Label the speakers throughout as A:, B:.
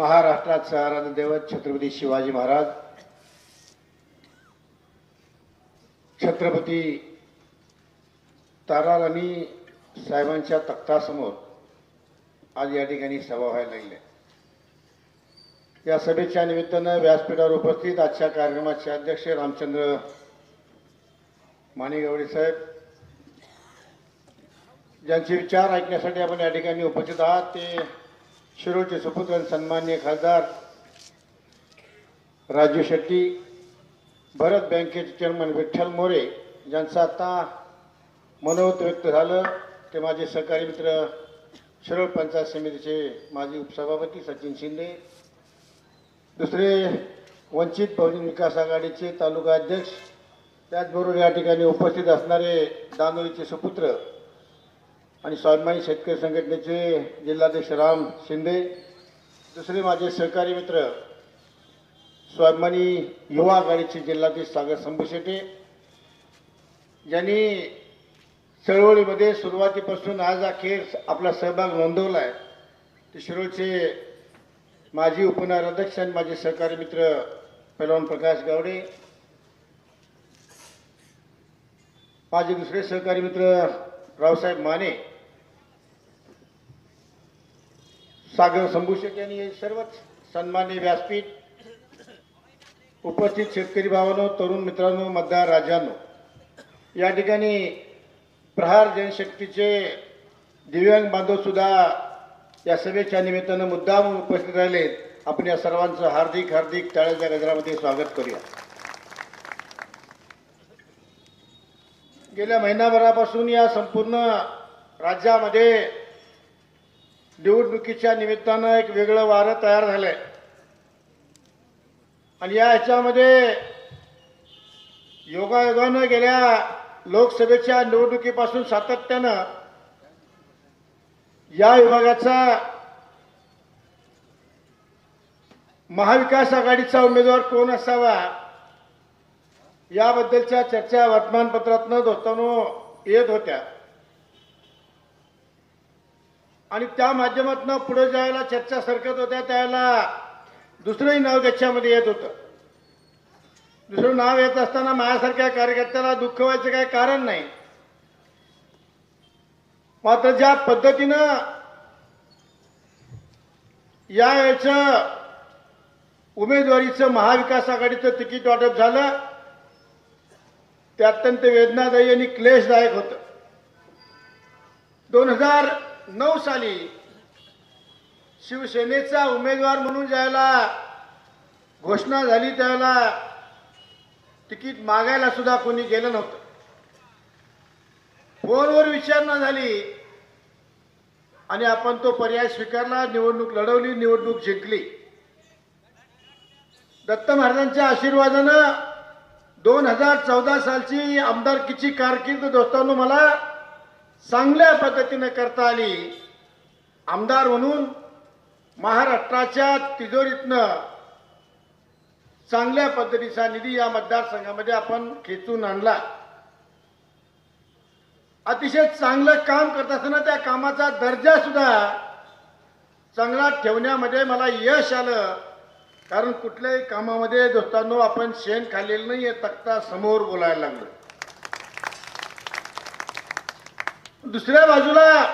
A: महाराष्ट्राचं आराध्य दैवत छत्रपती शिवाजी महाराज छत्रपती ताराराणी साहेबांच्या तख्तासमोर आज या ठिकाणी सभा व्हायला लागली या सभेच्या निमित्तानं व्यासपीठावर उपस्थित आजच्या कार्यक्रमाचे अध्यक्ष रामचंद्र मानेगवडे साहेब ज्यांचे विचार ऐकण्यासाठी आपण या ठिकाणी उपस्थित आहात ते शिरोचे सुपुत्र सन्मान्य खासदार राजू शेट्टी भरत बँकेचे चेअरमन विठ्ठल मोरे ज्यांचं आता मनोगत व्यक्त झालं. ते माझे सहकारी मित्र शिरोळ पंचायत समितीचे माजी उपसभापती सचिन शिंदे दुसरे वंचित बहुजन विकास आघाडीचे तालुका अध्यक्ष त्याचबरोबर या ठिकाणी उपस्थित असणारे दानोरीचे सुपुत्र आणि स्वाभिमानी शेतकरी संघटनेचे जिल्हाध्यक्ष राम शिंदे दुसरे माझे सहकारी मित्र स्वाभिमानी युवा आघाडीचे जिल्हाध्यक्ष सागर संभुशेटे ज्यांनी चळवळीमध्ये सुरुवातीपासून आज अखेर आपला सहभाग नोंदवला आहे ते शिरोळचे माजी उपनगराध्यक्ष आणि माझे सहकारी मित्र पैलवान प्रकाश गावडे माझे दुसरे सहकारी मित्र रावसाहेब माने सागर संभूषक यांनी हे सर्वच सन्मान्य व्यासपीठ उपस्थित शेतकरी भावांनो तरुण मित्रांनो मतदार राजांनो या ठिकाणी प्रहार जनशक्तीचे दिव्यांग बांधव सुद्धा या सभेच्या निमित्तानं मुद्दाम उपस्थित राहिले. आपण या सर्वांचं हार्दिक हार्दिक टाळ्याच्या गजरामध्ये स्वागत करूया. गेल्या महिनाभरापासून या संपूर्ण राज्यामध्ये निवडणुकीच्या निमित्तानं एक वेगळं वारं तयार झालंय. आणि या ह्याच्यामध्ये योगायोगानं गेल्या लोकसभेच्या निवडणुकीपासून सातत्यानं या विभागाचा महाविकास आघाडीचा उमेदवार कोण असावा याबद्दलच्या चर्चा वर्तमानपत्रातनं धोतानो येत होत्या. आणि त्या माध्यमातून पुढे जायला चर्चा सरकत होत्या त्यावेळेला दुसरंही नाव गच्छामध्ये येत होतं. दुसरं नाव येत असताना माझ्यासारख्या कार्यकर्त्याला दुःख व्हायचं काही कारण नाही. मात्र ज्या पद्धतीनं या उमेदवारीचं महाविकास आघाडीचं तिकीट वाटप झालं ते अत्यंत वेदनादायी आणि क्लेशदायक होतं. दोन हजार नऊ साली शिवसेनेचा उमेदवार म्हणून ज्याला घोषणा झाली त्याला तिकीट मागायला सुद्धा कोणी गेलं नव्हतं. फोनवर विचारणा झाली आणि आपण तो पर्याय स्वीकारला निवडणूक लढवली निवडणूक जिंकली. दत्त महाराजांच्या आशीर्वादानं दोन हजार चौदा सालची आमदारकीची कारकीर्द दोस्तांनो मला चांगल्या पद्धतीनं करता आली. आमदार म्हणून महाराष्ट्राच्या तिजोरीतनं चांगल्या पद्धतीचा निधी या मतदारसंघामध्ये आपण खेचून आणला. अतिशय चांगलं काम करत असताना त्या कामाचा दर्जा सुद्धा चांगला ठेवण्यामध्ये मला यश आलं. कारण कुठल्याही कामामध्ये दोस्तांनो आपण शेण खाल्लेलं नाही तक्ता समोर बोलायला लागलो. दुसऱ्या बाजूला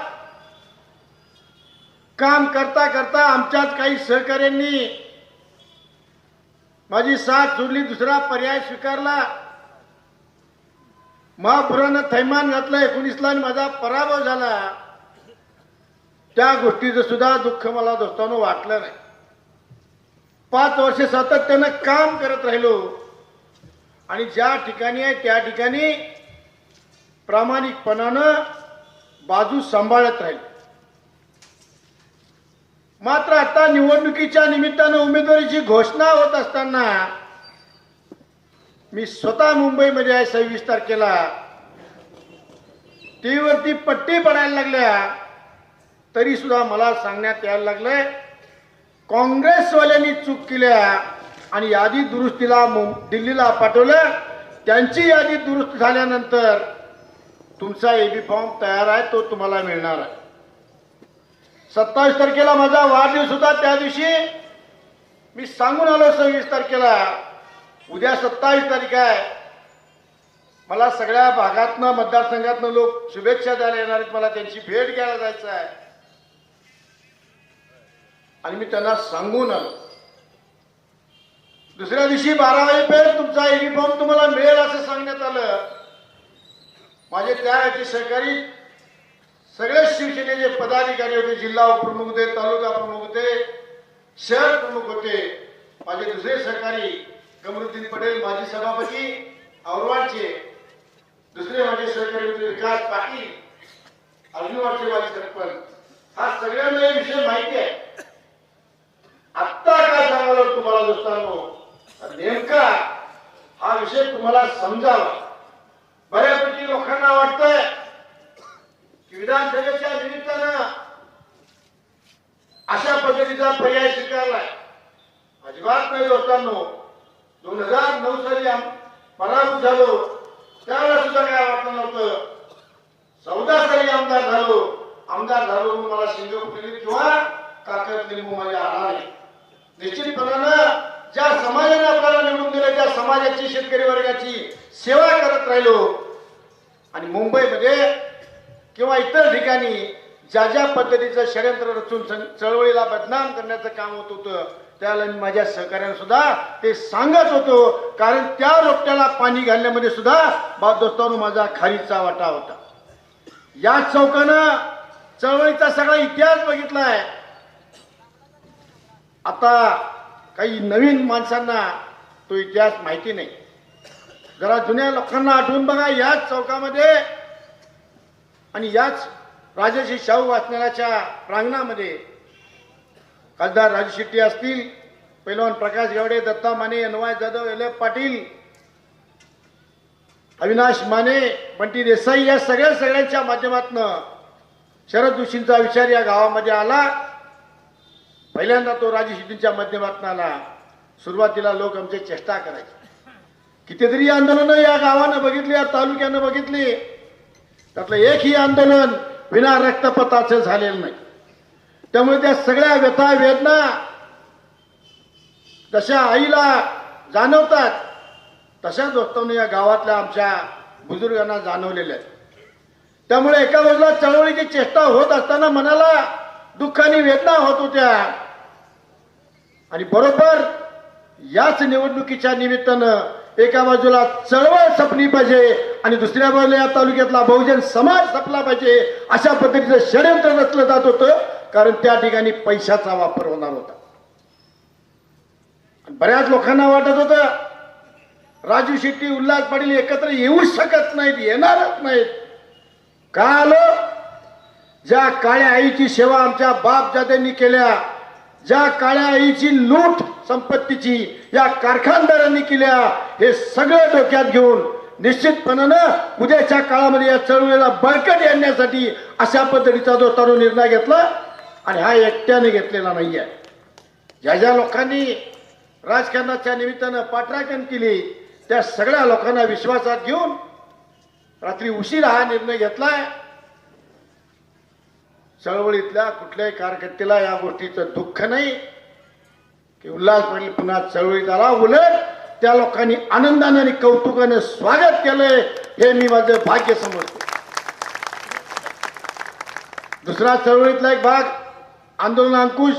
A: काम करता करता आमच्याच काही सहकार्यांनी माझी साथ सोडली दुसरा पर्याय स्वीकारला. महापुरानं थैमान घातलं एकोणीसला आणि माझा पराभव झाला. त्या गोष्टीचं सुद्धा दुःख मला दोस्तांनो वाटलं नाही. पाच वर्ष सातत्यानं काम करत राहिलो. आणि ज्या ठिकाणी आहे त्या ठिकाणी प्रामाणिकपणानं बाजू सांभाळत राहील. मात्र आता निवडणुकीच्या निमित्तानं उमेदवारीची घोषणा होत असताना मी स्वतः मुंबईमध्ये आहे सव्वीस तारखेला. टीव्हीवरती पट्टी पडायला लागल्या. तरी सुद्धा मला सांगण्यात यायला लागलंय काँग्रेसवाल्यांनी चूक केल्या आणि यादी दुरुस्तीला दिल्लीला पाठवलं. त्यांची यादी दुरुस्त झाल्यानंतर तुमचा एबी फॉर्म तयार आहे तो तुम्हाला मिळणार आहे. सत्तावीस तारखेला माझा वाढदिवस होता त्या दिवशी मी सांगून आलो सव्वीस तारखेला उद्या सत्तावीस तारीख आहे. मला सगळ्या भागातनं मतदारसंघातनं लोक शुभेच्छा द्यायला येणार आहेत मला त्यांची भेट घ्यायला जायचं आहे. आणि मी त्यांना सांगून आलो. दुसऱ्या दिवशी बारा वाजेपर्यंत तुमचा युनिफॉर्म तुम्हाला मिळेल असं सांगण्यात आलं. माझे त्यावेळेचे सहकारी सगळे शिवसेनेचे पदाधिकारी होते जिल्हा उपप्रमुख होते तालुका प्रमुख होते शहर प्रमुख होते. माझे दुसरे सहकारी कमरुद्दीन पटेल माजी सभापती औरवाडचे दुसरे माझे सहकारी होते विकास पाटील अर्जुनवाडचे माझे सरपंच. हा सगळ्यांना विषय माहिती आहे. आत्ता काय सांगायला तुम्हाला दोस्तांनो? नेमका हा विषय तुम्हाला समजावा. बऱ्यापैकी लोकांना वाटतंय की विधानसभेच्या निमित्तानं अशा पद्धतीचा पर्याय स्वीकारलाय. अजिबात नाही दोस्तांनो दोन हजार नऊ साली पराभूत झालो. त्यावेळेला सुद्धा काय वाटलं नव्हतं? चौदा साली आमदार झालो. आमदार झालो म्हणून मला शिंदे किंवा काकत लिंबू माझ्या आला निश्चितपणानं ज्या समाजाने आपल्याला निवडून दिलं त्या समाजाची शेतकरी वर्गाची सेवा करत राहिलो आणि मुंबईमध्ये किंवा इतर ठिकाणी ज्या ज्या पद्धतीचं षडयंत्र रचून चळवळीला बदनाम करण्याचं काम होत होतं त्याला मी माझ्या सहकार्यानं सुद्धा ते सांगत होतो कारण त्या रोपट्याला पाणी घालण्यामध्ये सुद्धा बाबदोस्तांनो माझा खारीचा वाटा होता. या चौकानं चळवळीचा सगळा इतिहास बघितलाय. आता काही नवीन माणसांना तो इतिहास माहिती नाही. जरा जुन्या लोकांना आठवून बघा याच चौकामध्ये आणि याच राजश्री शाहू वाचनालयाच्या प्रांगणामध्ये. खासदार राजू शेट्टी असतील पैलवान प्रकाश गावडे दत्ता माने अनवाय जाधव एल एफ पाटील अविनाश माने बंटी देसाई या सगळ्या सगळ्यांच्या माध्यमातून शरद जोशींचा विचार या गावामध्ये आला. पहिल्यांदा तो राजू माध्यमातून आला सुरुवातीला लोक आमचे चेष्टा करायचे. कितीतरी आंदोलनं या गावानं बघितली या तालुक्यानं बघितली. त्यातलं एकही आंदोलन विना रक्तपताचं झालेलं नाही. त्यामुळे त्या सगळ्या व्यथा वेदना जशा आईला जाणवतात तशा दोस्तांनी या गावातल्या आमच्या बुजुर्गांना जाणवलेल्या आहेत. त्यामुळे एका बाजूला चळवळीची चेष्टा होत असताना मनाला दुःखाने वेदना होत होत्या. आणि बरोबर याच निवडणुकीच्या निमित्तानं एका बाजूला चळवळ सपली पाहिजे आणि दुसऱ्या बाजूला या तालुक्यातला बहुजन समाज सपला पाहिजे अशा पद्धतीचं षडयंत्र रचलं जात होतं कारण त्या ठिकाणी पैशाचा वापर होणार होता. बऱ्याच लोकांना वाटत होतं राजू शेट्टी उल्हास पाटील एकत्र येऊ शकत नाहीत येणारच नाहीत. का आलो? ज्या काळ्या आईची सेवा आमच्या बाप जात्यांनी केल्या ज्या काळ्या आईची लूट संपत्तीची या कारखानदारांनी केल्या हे सगळं डोक्यात घेऊन निश्चितपणानं उद्याच्या काळामध्ये या चळवळीला बळकट आणण्यासाठी अशा पद्धतीचा जो तरुण निर्णय घेतला आणि हा एकट्याने घेतलेला नाही आहे ज्या ज्या लोकांनी राजकारणाच्या निमित्तानं पाठराखण केली त्या सगळ्या लोकांना विश्वासात घेऊन रात्री उशिरा हा निर्णय घेतलाय. चळवळीतल्या कुठल्याही कार्यकर्त्याला या गोष्टीचं दुःख नाही. की उल्हास पाटील पुन्हा चळवळीत आला. उलट त्या लोकांनी आनंदाने आणि कौतुकाने स्वागत केलंय हे मी माझं भाग्य समजतो. दुसरा चळवळीतला एक भाग आंदोलन अंकुश.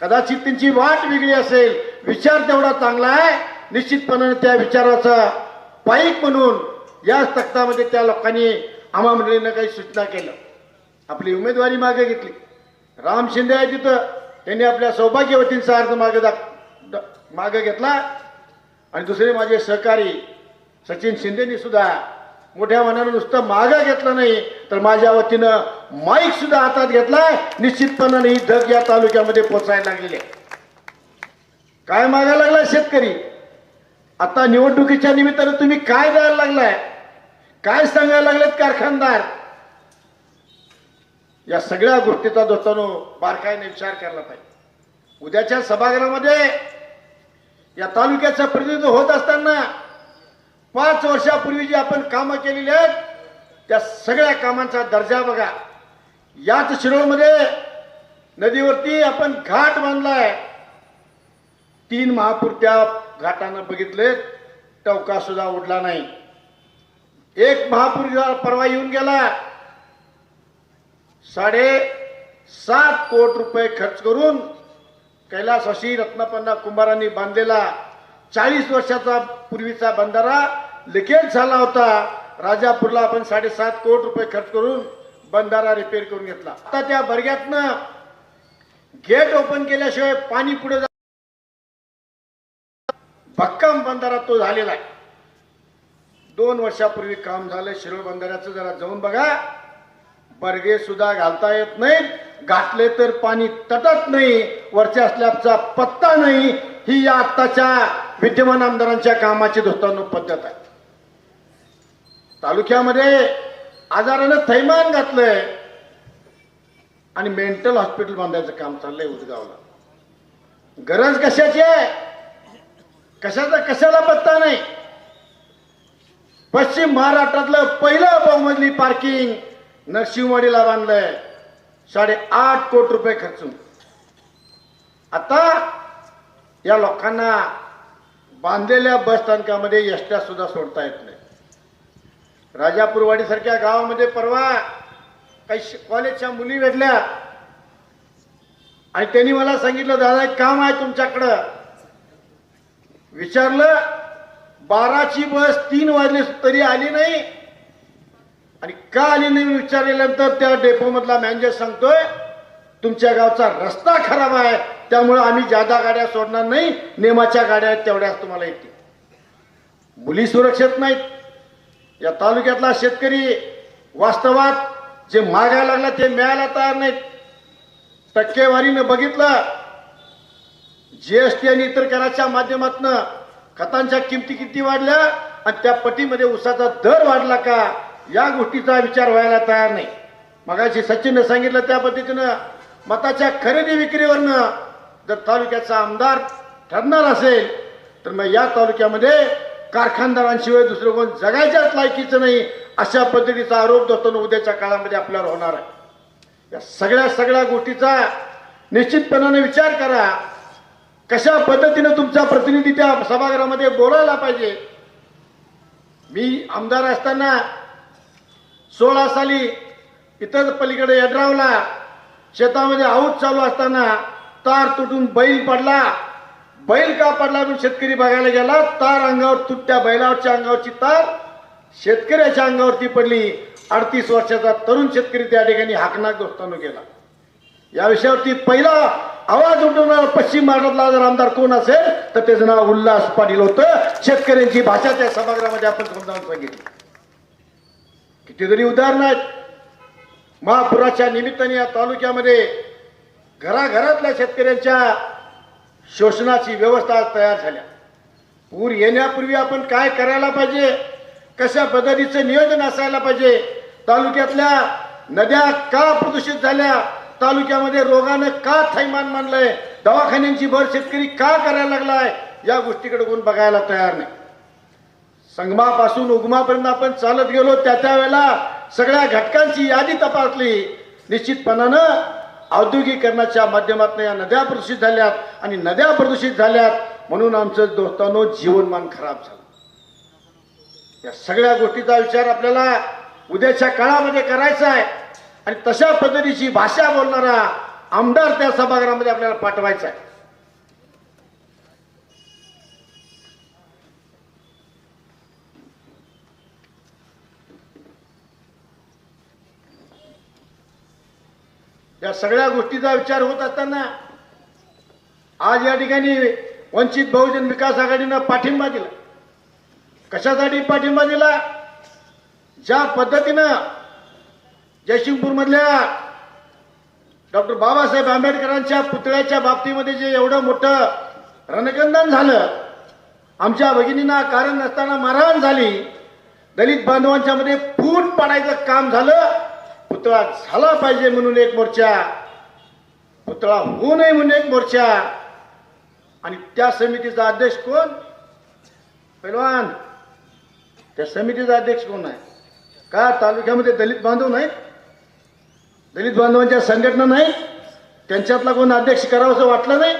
A: कदाचित त्यांची वाट वेगळी असेल. विचार तेवढा चांगला आहे. निश्चितपणाने त्या विचाराचा पाईक म्हणून याच तख्तामध्ये त्या लोकांनी आम्हा मंडळीनं काही सूचना केलं आपली उमेदवारी मागे घेतली. राम शिंदे आहे तिथं. त्यांनी आपल्या सौभाग्यवतींचा अर्ज मागे दाख मागे घेतला. आणि दुसरे माझे सहकारी सचिन शिंदेनी सुद्धा मोठ्या मनानं नुसतं मागं घेतलं नाही तर माझ्या वतीनं माईक सुद्धा हातात घेतलाय निश्चितपणाने ही धग या तालुक्यामध्ये पोचायला लागलेली आहे. काय मागायला लागलाय शेतकरी? आता निवडणुकीच्या निमित्तानं तुम्ही काय द्यायला लागलाय? काय सांगायला लागलेत कारखानदार? या सगळ्या गोष्टीचा दोस्तानो बारकाईने विचार केला पाहिजे. उद्याच्या सभागृहामध्ये या तालुक्याचं प्रतिनिधित्व होत असताना पाच वर्षापूर्वी जी आपण कामं केलेली आहेत त्या सगळ्या कामांचा दर्जा बघा. याच शिरोळमध्ये नदीवरती आपण घाट बांधलाय. तीन महापूर त्या घाटानं बघितले टवका सुद्धा उडला नाही. एक महापूर परवा येऊन गेला साडे सात कोट रुपये खर्च करून कैलासवासी रत्नपन्ना कुंभारांनी बांधलेला चाळीस वर्षाचा पूर्वीचा बंधारा लिकेज झाला होता. राजापूरला आपण साडेसात कोट रुपये खर्च करून बंधारा रिपेअर करून घेतला. आता त्या बर्ग्यातनं गेट ओपन केल्याशिवाय पाणी पुढे जा भक्कम बंधारा तो झालेला आहे. दोन वर्षापूर्वी काम झालं. शिरोळ बंधाऱ्याचं जरा जाऊन बघा. बर्गे सुद्धा घालता येत नाहीत. घातले तर पाणी तटत नाही. वरच्या स्लॅबचा पत्ता नाही. ही या आत्ताच्या विद्यमान आमदारांच्या कामाची दोस्तांनो पद्धत आहे. तालुक्यामध्ये आजारानं थैमान घातलंय. आणि मेंटल हॉस्पिटल बांधायचं काम चाललंय उदगावला गरज कशाची आहे? कशाचा कशाला पत्ता नाही? पश्चिम महाराष्ट्रातलं पहिलं बहुमजली पार्किंग नरसिंहवाडीला बांधलंय. साडेआठ कोटी रुपये खर्चून. आता या लोकांना बांधलेल्या बस स्थानकामध्ये एसट्या सुद्धा सोडता येत नाही. राजापूरवाडी सारख्या गावामध्ये परवा काही कॉलेजच्या मुली भेटल्या. आणि त्यांनी मला सांगितलं दादा एक काम आहे तुमच्याकडं. विचारलं बाराची बस तीन वाजले तरी आली नाही. आणि का आली नाही विचारल्यानंतर त्या डेपो मधला मॅनेजर सांगतोय तुमच्या गावचा रस्ता खराब आहे त्यामुळे आम्ही जादा गाड्या सोडणार नाही नेमाच्या गाड्या तेवढ्याच तुम्हाला येतील मुली सुरक्षित नाहीत. या तालुक्यातला शेतकरी वास्तवात जे मागायला लागला ते मिळायला तयार नाहीत. टक्केवारीनं बघितलं जीएसटी आणि इतर कराच्या माध्यमातून खतांच्या किमती किती वाढल्या आणि त्या पटीमध्ये उसाचा दर वाढला का? या गोष्टीचा विचार व्हायला तयार नाही. मगाशी सचिननं सांगितलं त्या पद्धतीनं मताच्या खरेदी विक्रीवरनं जर तालुक्याचा आमदार ठरणार असेल तर मग या तालुक्यामध्ये कारखानदारांशिवाय दुसरं कोण जगायच्याच लायकीचं नाही अशा पद्धतीचा आरोप धरतो उद्याच्या काळामध्ये आपल्यावर होणार आहे. या सगळ्या सगळ्या गोष्टीचा निश्चितपणाने विचार करा. कशा पद्धतीनं तुमचा प्रतिनिधी त्या सभागृहामध्ये बोलायला पाहिजे? मी आमदार असताना सोळा साली इतर पलीकडे यड्रावला शेतामध्ये आऊत चालू असताना तार तुटून बैल पडला. बैल का पडला म्हणून शेतकरी बघायला गेला तार अंगावर तुटत्या बैलावरच्या अंगावरची तार शेतकऱ्याच्या अंगावरती पडली. अडतीस वर्षाचा तरुण शेतकरी त्या ठिकाणी हाकनाक दोस्तानो गेला. या विषयावरती पहिला आवाज उठवणारा पश्चिम महाराष्ट्रातला जर आमदार कोण असेल तर त्याचं नाव उल्हास पाटील होतं. शेतकऱ्यांची भाषा त्या सभागृहामध्ये आपण समजावून सांगितली. कितीतरी उदाहरणं आहेत. महापुराच्या निमित्ताने या तालुक्यामध्ये घराघरातल्या शेतकऱ्यांच्या शोषणाची व्यवस्था तयार झाल्या. पूर येण्यापूर्वी आपण काय करायला पाहिजे? कशा पद्धतीचं नियोजन असायला पाहिजे? तालुक्यातल्या नद्या का प्रदूषित झाल्या? तालुक्यामध्ये रोगानं का थैमान मानलंय? दवाखान्यांची भर शेतकरी का करायला लागलाय? या गोष्टीकडे कोण बघायला तयार नाही. संगमापासून उगमापर्यंत आपण चालत गेलो त्या त्यावेळेला सगळ्या घटकांची यादी तपासली. निश्चितपणानं औद्योगिकरणाच्या माध्यमातून या नद्या प्रदूषित झाल्यात आणि नद्या प्रदूषित झाल्यात म्हणून आमचं दोस्तांनो जीवनमान खराब झालं. या सगळ्या गोष्टीचा विचार आपल्याला उद्याच्या काळामध्ये करायचा आहे आणि तशा पद्धतीची भाषा बोलणारा आमदार त्या सभागृहामध्ये आपल्याला पाठवायचा आहे. या सगळ्या गोष्टीचा विचार होत असताना आज या ठिकाणी वंचित बहुजन विकास आघाडीनं पाठिंबा दिला. कशासाठी पाठिंबा दिला? ज्या पद्धतीनं जयसिंगपूरमधल्या डॉक्टर बाबासाहेब आंबेडकरांच्या पुतळ्याच्या बाबतीमध्ये जे एवढं मोठं रणकंदन झालं आमच्या भगिनींना कारण नसताना मारहाण झाली दलित बांधवांच्या मध्ये फूट पाडायचं काम झालं पुतळा झाला पाहिजे म्हणून एक मोर्चा. पुतळा होऊ नये म्हणून एक मोर्चा. आणि त्या समितीचा अध्यक्ष कोण? पैलवान. त्या समितीचा अध्यक्ष कोण आहे? का तालुक्यामध्ये दलित बांधव नाहीत? दलित बांधवांच्या संघटना नाहीत? त्यांच्यातला कोण अध्यक्ष करावं असं वाटलं नाही?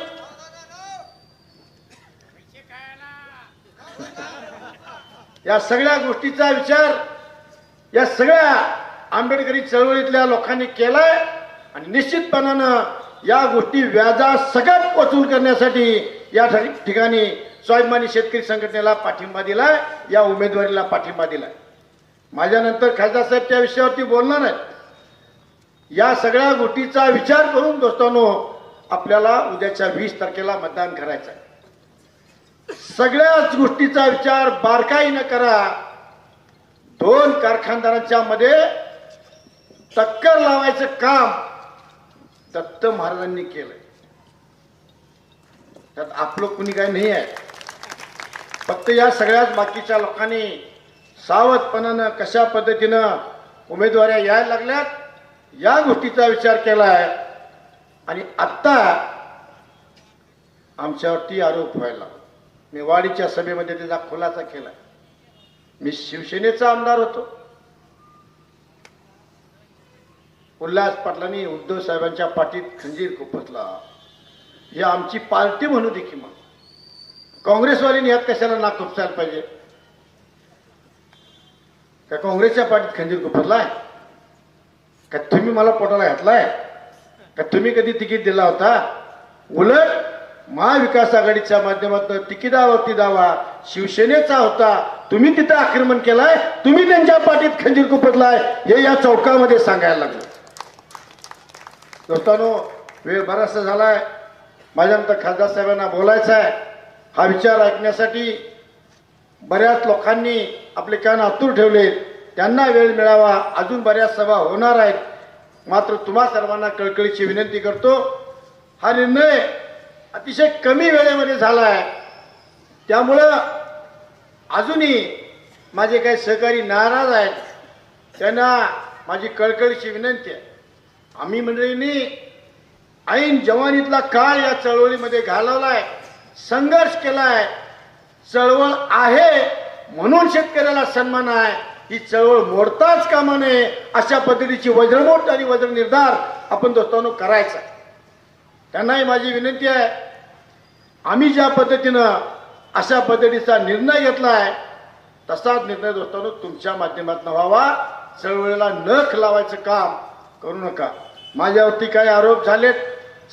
A: या सगळ्या गोष्टीचा विचार या सगळ्या आंबेडकरी चळवळीतल्या लोकांनी केलाय आणि निश्चितपणानं या गोष्टी व्याजा सगळ्यात वसूल करण्यासाठी या ठिकाणी स्वाभिमानी शेतकरी संघटनेला पाठिंबा दिलाय या उमेदवारीला पाठिंबा दिलाय. माझ्यानंतर खासदार साहेब त्या विषयावरती बोलणार आहेत. या सगळ्या गोष्टीचा विचार करून दोस्तांनो आपल्याला उद्याच्या वीस तारखेला मतदान करायचं आहे. सगळ्याच गोष्टीचा विचार बारकाईनं करा. दोन कारखानदारांच्या मध्ये टक्कर लावायचं काम दत्त महाराजांनी केलंय. त्यात आपलं कुणी काय नाही आहे. फक्त या सगळ्याच बाकीच्या लोकांनी सावधपणानं कशा पद्धतीनं उमेदवाऱ्या यायला लागल्यात या गोष्टीचा विचार केला आहे आणि आत्ता आमच्यावरती आरोप व्हायला मी वाडीच्या सभेमध्ये त्याचा खुलासा केला मी शिवसेनेचा आमदार होतो. उल्हास पाटलांनी उद्धव साहेबांच्या पाठीत खंजीर खुपसला. ही आमची पार्टी म्हणू दे की मग. काँग्रेसवाल्यांनी यात कशाला नाक खुपसायला पाहिजे? का काँग्रेसच्या पाठीत खंजीर खुपसलाय? का तुम्ही मला पोटाला घातलाय? का तुम्ही कधी तिकीट दिला होता? उलट महाविकास आघाडीच्या माध्यमातून तिकिटावरती दावा शिवसेनेचा होता. तुम्ही तिथं आक्रमण केलाय? तुम्ही त्यांच्या पाठीत खंजीर खुपसलाय? हे या चौकामध्ये सांगायला लागलं. दोस्तानो वेळ बराचसा झालाय. माझ्यानंतर खासदार साहेबांना बोलायचं आहे हा विचार ऐकण्यासाठी बऱ्याच लोकांनी आपले कान आतूर ठेवले. त्यांना वेळ मिळावा. अजून बऱ्याच सभा होणार आहेत. मात्र तुम्हा सर्वांना कळकळीची विनंती करतो हा निर्णय अतिशय कमी वेळेमध्ये झाला आहे त्यामुळं अजूनही माझे काही सहकारी नाराज आहेत. त्यांना माझी कळकळीची विनंती आहे. आम्ही मंडळींनी ऐन जवानीतला काळ या चळवळीमध्ये घालवलाय संघर्ष केलाय चळवळ आहे म्हणून शेतकऱ्याला सन्मान आहे ही चळवळ मोडताच कामा नये अशा पद्धतीची वज्रमोट आणि वज्र निर्धार आपण दोस्तांनो करायचा त्यांनाही माझी विनंती आहे आम्ही ज्या पद्धतीनं अशा पद्धतीचा निर्णय घेतला आहे तसाच निर्णय दोस्तांनो तुमच्या माध्यमातून व्हावा चळवळीला नख लावायचं काम करू नका. माझ्यावरती काही आरोप झालेत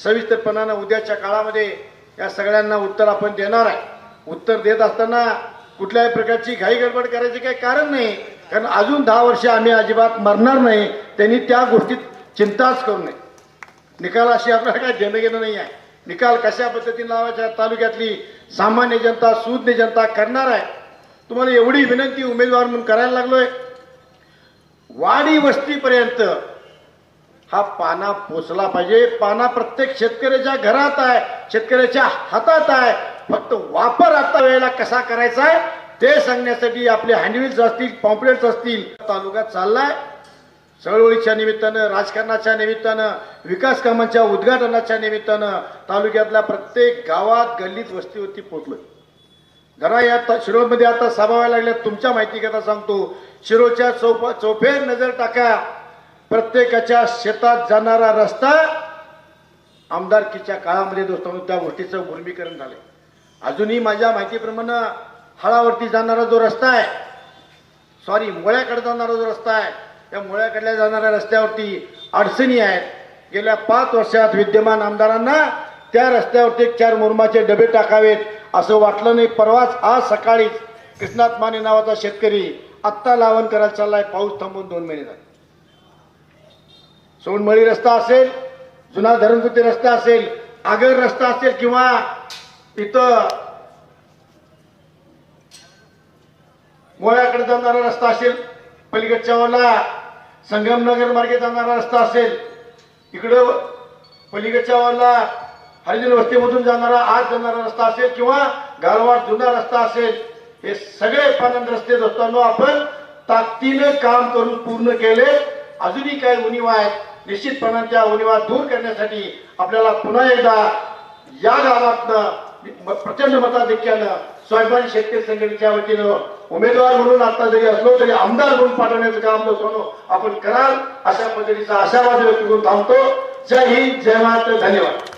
A: सविस्तरपणानं उद्याच्या काळामध्ये या सगळ्यांना उत्तर आपण देणार आहे. उत्तर देत असताना कुठल्याही प्रकारची घाई गडबड करायची काही कारण नाही. कारण अजून दहा वर्ष आम्ही अजिबात मरणार नाही. त्यांनी त्या गोष्टीत चिंताच करू नये. निकाल अशी आपल्याला काय देणं घेणं नाही आहे. निकाल कशा पद्धतीने लावायच्या तालुक्यातली सामान्य जनता सुज्ञ जनता करणार आहे. तुम्हाला एवढी विनंती उमेदवार म्हणून करायला लागलोय. वाडी वस्तीपर्यंत हा पाना पोचला पाहिजे. पाना प्रत्येक शेतकऱ्याच्या घरात आहे शेतकऱ्याच्या हातात आहे. फक्त वापर आता वेळेला कसा करायचा आहे ते सांगण्यासाठी आपले हँडविल्स असतील पॉम्पलेट्स असतील तालुका चाललाय. चळवळीच्या निमित्तानं राजकारणाच्या निमित्तानं विकास कामांच्या उद्घाटनाच्या निमित्तानं तालुक्यातल्या प्रत्येक गावात गल्लीत वस्तीवरती पोचलोय जरा या शिरोमध्ये शिरोळमध्ये आता सभा व्हायला लागल्या. तुमच्या माहिती करता सांगतो. शिरोच्या चौप चौफेर नजर टाका. प्रत्येकाच्या शेतात जाणारा रस्ता आमदारकीच्या काळामध्ये दोस्तांनो त्या गोष्टीचं मुर्मीकरण झालंय. अजूनही माझ्या माहितीप्रमाणे हळावरती जाणारा जो रस्ता आहे सॉरी मुळ्याकडे जाणारा जो रस्ता आहे त्या मुळ्याकडल्या जाणाऱ्या रस्त्यावरती अडचणी आहेत. गेल्या पाच वर्षात विद्यमान आमदारांना त्या रस्त्यावरती एक चार मुरमाचे डबे टाकावेत असं वाटलं नाही. परवाच आज सकाळीच कृष्णात माने नावाचा शेतकरी आत्ता लावण करायला चाललाय. पाऊस थांबून दोन महिने झाले. सोनमळी रस्ता असेल जुना धरणकुती रस्ता असेल आगर रस्ता असेल किंवा इथं मोळ्याकडे जाणारा रस्ता असेल पलीकडच्या संगमनगर मार्गे जाणारा रस्ता असेल इकडं पलीकडच्या वाला हरिजन वस्तीमधून जाणारा आज जाणारा रस्ता असेल किंवा गारवाड जुना रस्ता असेल हे सगळे पानंद रस्ते असताना आपण ताकदीनं काम करून पूर्ण केले. अजूनही काही उणीवा आहेत. निश्चितपणांच्या उणीवा दूर करण्यासाठी आपल्याला पुन्हा एकदा या गावातनं प्रचंड मताधिक्यानं स्वाभिमानी शेतकरी संघटनेच्या वतीनं उमेदवार म्हणून आता जरी असलो तरी आमदार म्हणून पाठवण्याचं काम जो सोनो आपण कराल अशा पद्धतीचा आशावाद व्यक्त करून थांबतो. जय हिंद जय महाराष्ट्र धन्यवाद.